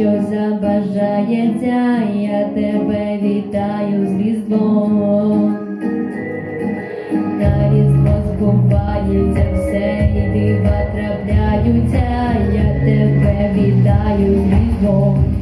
що забажається, я тебе вітаю з різдвом. на різдво скупається, все і дива трапляються, я тебе вітаю з різдвом.